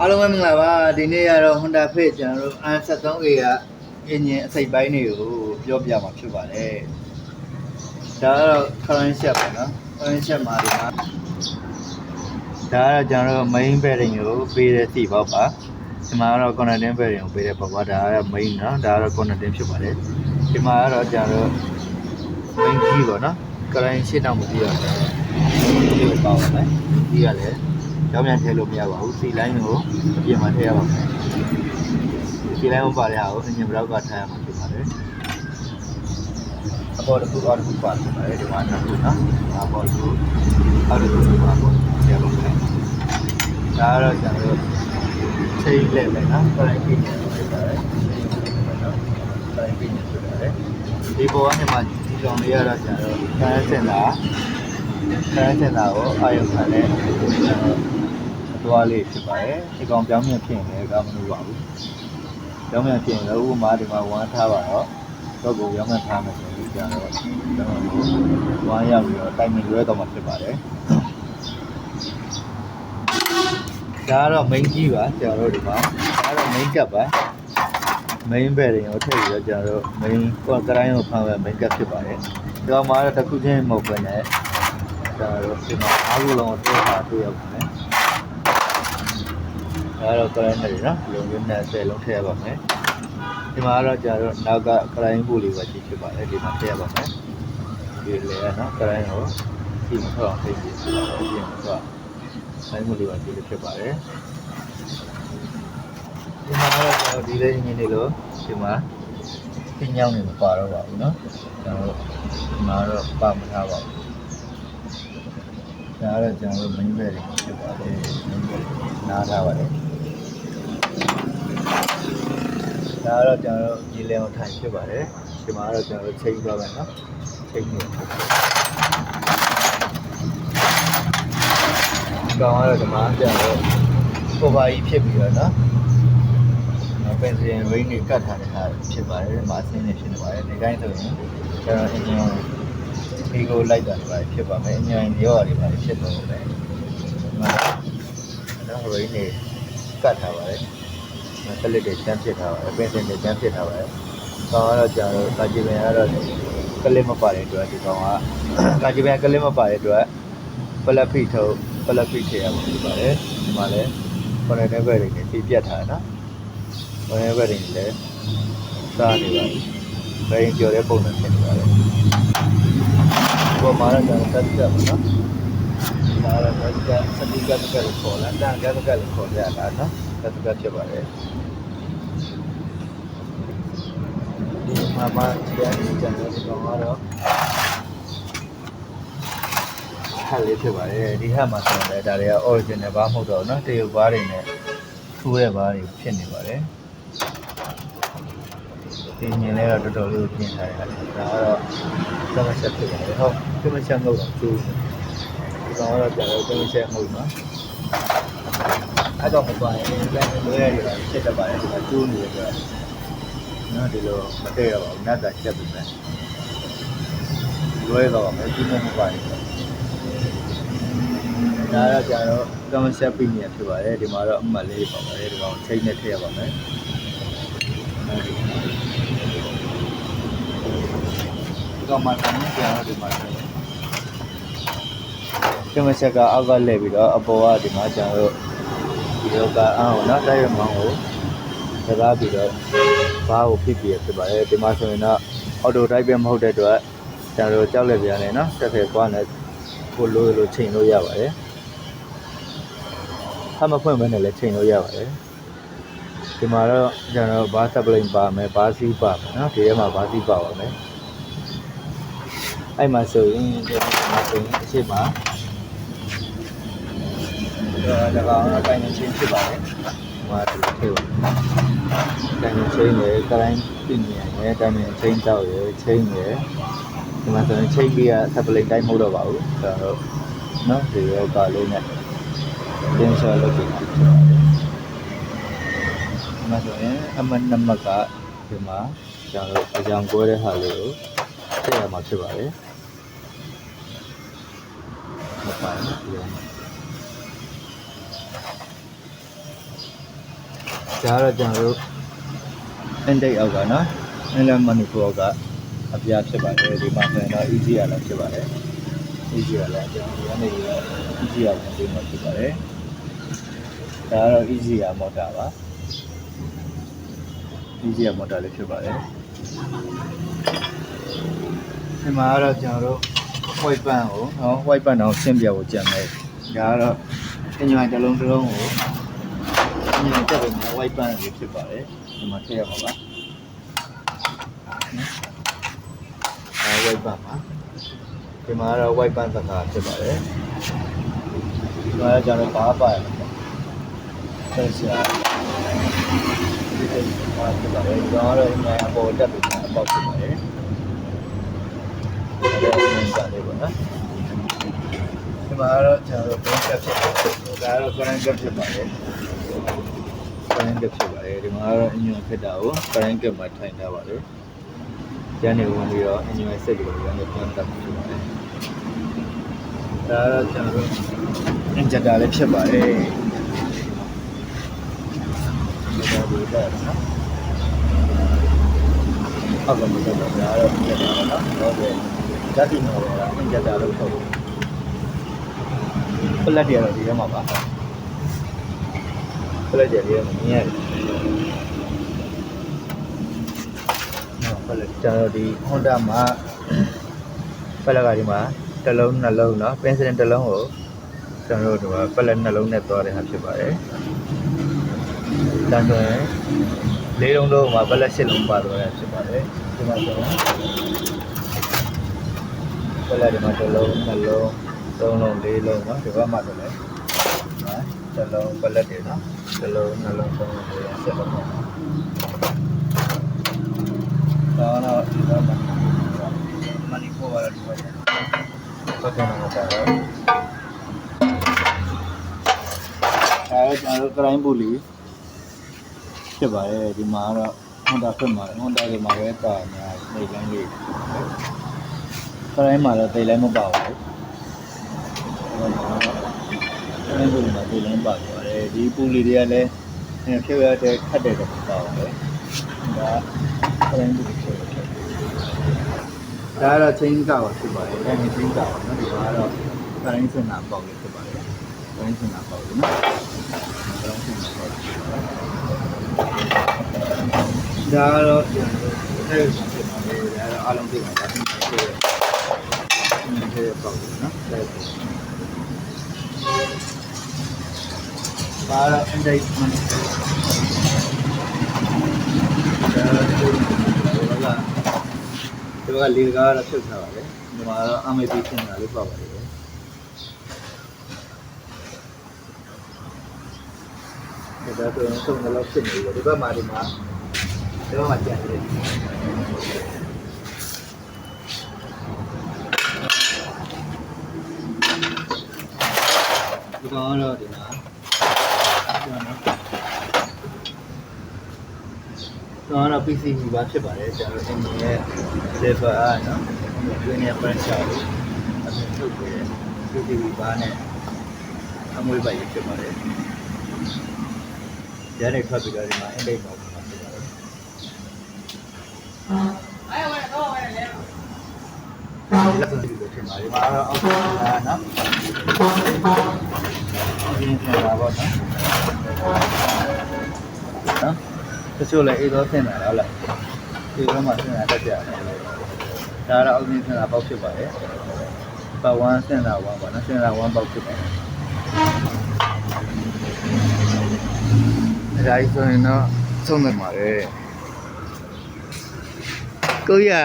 အားလုံးပဲမင်္ဂလာပါဒီနေ့ကတော့ Honda Fit ကျွန်တော်တို့ R73A ကအင်ဂျင်အစိတ်ပိုင်းတွေကိုပြောပြမှာဖြစ်ပါတယ်ဒါကတော့ current shot ပေါ့နော် current shot မှာဒီမှာဒါကတော့ကျွန်တော်တို့ main bearing ကိုပေးတဲ့စီပေါက်ပါဒီမှာကတော့ connecting bearing ကိုပေးတဲ့ပေါက်ပါဒါကတော့ main နော်ဒါကတော့ connecting ဖြစ်ပါတယ်ဒီမှာကတော့ကျွန်တော်တို့ main key ပေါ့နော် current ရှင်းတော့မပြရဘူးဒီလိုပေါက်ပါမယ်ဒီကလည်း ကြောင်းပြန်ထည့်လို့မရပါဘူးစီလိုင်းကိုအပြင်မှာထည့်ရပါမယ်စီလိုင်းကိုပါတဲ့ဟာကိုအင်ဂျင်ဘလောက်ကထားရမှာဖြစ်ပါတယ်အပေါ်တစ်ခုအောက်တစ်ခုပါဖြစ်ပါတယ်ဒီမှာနှစ်ခုနော်အပေါ်တစ်ခုအောက်တစ်ခုပါပေါ့ထည့်ပါမယ်ဒါကတော့ကျွန်တော်ချိန်လက်ပဲနော် current ပြည့်နေတယ်ပါတယ်နော် current ပြည့်နေတယ်ဒီပေါ်ကနေမှဒီကောင်လေးကတော့ကျွန်တော် current sensor ခန်းစင်တာကိုအာရုံခံတဲ့အ သွားလေးဖြစ်ပါတယ်ဒီကောင်ပြောင်းမြန်ဖြစ်ရင်လည်းကမလို့ပါဘူးပြောင်းမြန်ဖြစ်ရင်လည်းဥပမာဒီမှာဝမ်းထားပါတော့တော့ကိုပြောင်းမြန်ထားမယ်ဆိုရင်ကြာတော့ကျွန်တော်တို့ဝမ်းရောက်ပြီးတော့တိုင်မင်ရွဲတော့မှာဖြစ်ပါတယ်ဒါကတော့ main key ပါကျွန်တော်တို့ဒီမှာဒါကတော့ main cap ပါ main bearing ကိုထည့်ပြီးတော့ကျွန်တော်တို့ main ကိုကရိုင်းကိုဖမ်းမဲ့ main cap ဖြစ်ပါတယ်ဒီကောင်မှာတော့တစ်ခုချင်းမဟုတ်ဘဲနဲ့ဒါတော့ဒီမှာအားလုံးလုံးကိုတွဲထားတွေ့ရပါမယ် ဒါတော့ current တွေနော်လုံရင်းနဲ့10လုံးထည့်ရပါမယ်ဒီမှာကတော့ကျွန်တော်တို့နောက်က current ဘူးလေးပဲကြည့်ဖြစ်ပါတယ်ဒီမှာထည့်ရပါမယ်ဒီလေနော် current ကိုဒီမှာထောက်အောင်ထည့်ပြီးဖြစ်ပါတယ်ဒီမှာတော့ current ဘူးလေးပဲကြည့်ဖြစ်ပါတယ်ဒီမှာတော့ကျွန်တော်ဒီလေးငင်းနေလို့ဒီမှာပင်းညောင်းနေမပါတော့ပါဘူးเนาะကျွန်တော်တို့ဒီမှာတော့ပါမထားပါဘူးဒါကတော့ကျွန်တော်တို့ main bed တွေဖြစ်ပါတယ် main bed နားထားပါတယ် ဒါကတော့ကျွန်တော်တို့ညီလင်အောင်ထိုင်ဖြစ်ပါတယ်ဒီမှာကတော့ကျွန်တော်တို့ချိန်သွားမယ်နော်ချိန်နေကောင်ကတော့ဒီမှာကျွန်တော်တို့ကိုပါကြီးဖြစ်ပြီးတော့နော်ပင်စင် rain တွေကတ်ထားတဲ့ဟာဖြစ်ပါတယ်ဒီမှာအဆင်းနေဖြစ်နေပါတယ်ဒီတိုင်းဆိုရင်ကျွန်တော်အင်ဂျင်ဒီကိုလိုက်တာတွေပါဖြစ်ပါမယ်အင်ဂျင်ရောတွေပါဖြစ်တော့တယ်ဒီမှာတော့ rain တွေကတ်ထားပါတယ် မကလစ်တွေချမ်းဖြစ်ထားပါတယ်ပင်စင်တွေချမ်းဖြစ်ထားပါတယ်ကောင်ကတော့ကျွန်တော်ကာဂျီပင်ကတော့ကလစ်မပါတဲ့အတွက်ဒီကောင်ကကာဂျီပင်ကလစ်မပါတဲ့အတွက်ပလက်ဖိထုတ်ပလက်ဖိထည့်ရမှာဖြစ်ပါတယ်ဒီမှာလည်း connector ဘက်တွေနဲ့ပြပြတ်ထားတယ်နော် connector ဘက်တွေလည်းစားနေပါပြီဘယ်ရင်ကျော်တဲ့ပုံစံဖြစ်နေပါတယ်ပေါ်မှာတော့ကျွန်တော်တက်တက်ပါနော်ဒါတော့တက်ကစတိကတ်ကတ်ခေါ်လာတန်ကတ်ကတ်ခေါ်ရတာနော် တက်ကတ်ဖြစ်ပါတယ်ဒီမှာမှပြန်ကြတယ်ဒီကောင်ကတော့ဟက်လေးဖြစ်ပါတယ်ဒီဟက်မှာဆိုတော့ဒါတွေက original ဘာမဟုတ်တော့ဘူးเนาะတရုတ်ဘားတွေနဲ့ထူးတဲ့ဘားတွေဖြစ်နေပါတယ်ဒီညင်လေးတော့တော်တော်လေးကိုပြင်ထားရတယ်ဒါကတော့ကမ္ဘာချက်ဖြစ်ပါတယ်ဟုတ်ကမ္ဘာချက်ငုတ်တော့ကျိုးဒီကောင်ကတော့ကြာတော့ကမ္ဘာချက်ငုတ်နော် အဲ့တော့မပါရင်လည်းလွဲရတယ်ဖြစ်တတ်ပါတယ်ဒီကကျိုးနေတယ်ဆိုတော့နော်ဒီလိုမတည့်ရပါဘူးနတ်ကချက်ပြီပဲလွဲတော့မယ်ဒီနေ့မပါရင်ဒါတော့ကြာတော့ကမ္ဘာချက်ပြီးနေဖြစ်ပါတယ်ဒီမှာတော့အမှတ်လေးပါပါတယ်ဒီကောင်ချိန်နဲ့ထည့်ရပါမယ်ဒီကောင်မှာတိုင်းကြာတော့ဒီမှာကမ္ဘာချက်ကအောက်ကလဲပြီးတော့အပေါ်ကဒီမှာကြာတော့ ဒီတော့ကအောင်းနော်တိုက်ရမောင်းကိုစကားပြီးတော့ဘားကိုဖြစ်ပြဖြစ်ပါတယ်ဒီမှာဆိုရင်တော့အော်တိုတိုက်ပဲမဟုတ်တဲ့အတွက်ကျွန်တော်ကြောက်လက်ပြန်နေနော်တက်ဖက်ကွာနဲ့ကိုလိုလိုချိန်လို့ရပါတယ်အမဖွင့်မနဲ့လည်းချိန်လို့ရပါတယ်ဒီမှာတော့ကျွန်တော်ဘားစပလိန်ပါမယ်ဘားစီးပါမယ်နော်ဒီထဲမှာဘားစီးပါပါမယ်အဲ့မှာဆိုရင်ကျွန်တော်ဒီမှာဆိုရင်အရှိမ ဒါကောင်အတိုင်းချင်းဖြစ်ပါတယ်ဟိုဒီထဲကိုတိုင်းချင်းရယ်ကရိုင်းပြင်းရယ်တိုင်းချင်းတောက်ရယ်ချင်းရယ်ဒီမှာဆိုရင်ချင်းပြီးရစပလိန်တို ကတော့ကျွန်တော်တို့ intake အောက်ကနော် inland manifold ကအပြားဖြစ်ပါတယ်ဒီမှာဆိုရင်တော့ easy ရလည်းဖြစ်ပါတယ် easy ရလည်းကျွန်တော်ဒီကနေပြီးတော့ easy ရလည်းဒီမှာဖြစ်ပါတယ်ဒါကတော့ easy ရမော်တာပါ easy ရမော်တာလေးဖြစ်ပါတယ်ဒီမှာကတော့ကျွန်တော်တို့ white band ကိုနော် white band တော့ဆင်းပြဖို့ကြံမယ်ဒါကတော့အညွှန်တစ်လုံးတစ်လုံးကို အညွှန်တက်ပြီးမှ white band လေးဖြစ်ပါတယ်ဒီမှာထည့်ရပါပါနော်အဲ white band ပါဒီမှာကတော့ white band သက္ကာဖြစ်ပါတယ်ဒီမှာကတော့ကျွန်တော်ဘာပါရလဲဆက်စရာဒီကိစ္စပါဖြစ်ပါတယ်ဒီကတော့အမှန်အပေါ်တက်ပြီးမှအပေါက်ဖြစ်ပါတယ်ဒါတော့အမှန်ကန်လေးပေါ့နော်ဒီမှာကတော့ကျွန်တော်တို့ brain cap ဖြစ်ပါတယ်ဒါကတော့ current cap ဖြစ်ပါတယ် current cap ဖြစ်ပါတယ်ဒီမှာကတော့ engine ဖြစ်တာကို current cap မှာထိုင်ထားပါတယ်ကျန်နေဝင်ပြီးတော့ engine ဆက်ပြီးတော့ပြန်ပြန်တက်ဖြစ်ပါတယ်ဒါကတော့ကျွန်တော်တို့ injector လေးဖြစ်ပါတယ်ဒါတော့ဒီတော့နော်အောက်ကမတက်တော့ဒါတော့ injector ပါနော်ဟုတ်တယ်ဓာတ်တိနော်က injector လို့ခေါ်တယ်ပလက်တွေကတော့ဒီထဲမှာပါ ပလက်တွေလေးကမြင်ရတယ်နော်ပလက်ကျွန်တော်ဒီ Honda မှာပလက်ကဒီမှာတစ်လုံးနှလုံးเนาะ pencil တစ်လုံးကိုကျွန်တော်တို့ဒီမှာပလက်နှလုံးနဲ့သွားတဲ့ဟာဖြစ်ပါတယ်။ဒါဆိုရင်လေးလုံးလုံးမှာပလက်ရှစ်လုံးပါသွားတာဖြစ်ပါတယ်။ဒီမှာဆိုရင်ပလက်ဒီမှာတစ်လုံးနှလုံးသုံးလုံးလေးလုံးเนาะဒီဘက်မှာဆိုလည်းနော်တ စလုံးပလက်တွေနော်စလုံးနှလုံးသုံးလုံးစလုံးပေါ့ဒါတော့ဒီတော့မနီပေါ်လာလို့ရတယ်ဆက်ကြမှာတာတော့အဲကျွန်တော်ကရိုင်းပူလီဖြစ်ပါတယ်ဒီမှာကတော့ဟွန်တာဖြစ်ပါတယ်ဟွန်တာတွေမှာပဲတာများနေတိုင်းလေးကရိုင်းမှာတော့တိတ်လည်းမပါဘူး ကရိုင်းပူလီမှာတိတ်လည်းပါပါတယ်ဒီပူလီတွေကလည်းဖြစ်ရတဲ့ခတ်တဲ့တော့ပါပါတယ်ဒါကရိုင်းပူလီဖြစ်တယ်ဒါကတော့ချင်းကပါဖြစ်ပါတယ်ဒါနဲ့ချင်းကပါနော်ဒီမှာကတော့ကရိုင်းစင်နာပေါက်လေးဖြစ်ပါတယ်ကရိုင်းစင်နာပေါက်လေးနော်ဒါကတော့အဲ့ဒီဖြစ်ပါတယ်ဒါတော့အားလုံးသိပါပါဒီမှာဖြစ်ဒီဖြစ်ပေါ့နော်ဒါပါ တော့ engagement ဒါတော့ဒီကလေးကားတော့ဖြစ်ထားပါတယ်ဒီမှာတော့အမေပြီးဖြစ်နေတာလေးပေါ့ပါတယ်ဒါတော့ဆုံးတော့ဖြစ်နေတယ်ဒီဘက်မှာဒီမှာဒီဘက်မှာကြံနေတယ်ဒီကောင်တော့ဒီမှာ ကျွန်တော်ကတော့ PCB ပါဖြစ်ပါတယ်ကျွန်တော် engine ရဲ့ level အားနော်ဒီနေ့ pressure ကိုအပြင်ထုတ်ပေးတယ် PCB ပါနဲ့အမွေးပိုက်ဖြစ်ပါတယ်ရတဲ့ traffic ကဒီမှာ end ပါဖြစ်ပါတယ်အဲဝဲတော့ဝဲလဲဒါလည်းဆိုပြီးဖြစ်ပါတယ်ဒီမှာတော့အောက်ကနော်ဒီပြန်လာပါတော့ ချို့လည်းအေးတော့ဆင်းလာတော့လား။ဒီတော့မှဆင်းလာတတ်ကြတယ်။ဒါကတော့အောက်ဆင်းလာပေါက်ဖြစ်ပါတယ်။ပတ်1ဆင်းလာ1ပါနော်။ဆင်းလာ1ပေါက်ဖြစ်ပါတယ်။ဒါကြီးဆိုရင်တော့သုံးနေပါတယ်။ကိုရ